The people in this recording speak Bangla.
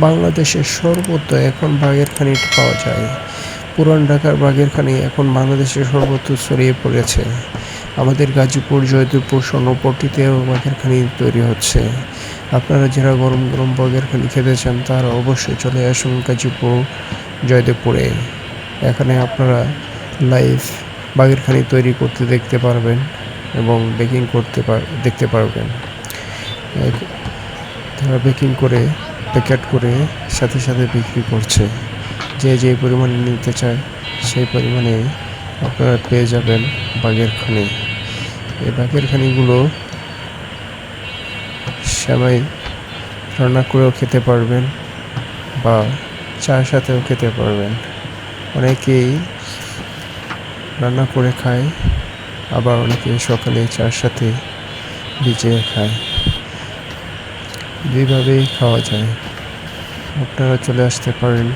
বাংলাদেশের সর্বত্র এখন বাঘের খানি পাওয়া যায়। পুরান ঢাকার বাঘের খানি এখন বাংলাদেশের সর্বত্র ছড়িয়ে পড়েছে। আমাদের গাজীপুর, জয়দেবপুর স্বর্ণপট্টিতেও বাঘের খানি তৈরি হচ্ছে। আপনারা যারা গরম গরম বাঘের খানি খেতে চান, তারা অবশ্যই চলে আসুন গাজীপুর, জয়দেবপুরে। এখানে আপনারা লাইভ বাঘের খানি তৈরি করতে দেখতে পারবেন এবং বেকিং করতে পার দেখতে পারবেন। তারা বেকিং করে প্যাকেট করে সাথে সাথে বিক্রি করছে। যে যে পরিমাণে নিতে চায়, সেই পরিমাণে আপনারা পেয়ে যাবেন বাঘের খনি। এই বাঘের খনিগুলো সবাই রান্না করেও খেতে পারবেন বা চার সাথেও খেতে পারবেন। অনেকেই রান্না করে খায়, আবার অনেকে সকালে চার সাথে ভিজিয়ে খায়। দুইভাবেই খাওয়া যায়। আপনারা চলে আসতে পারেন।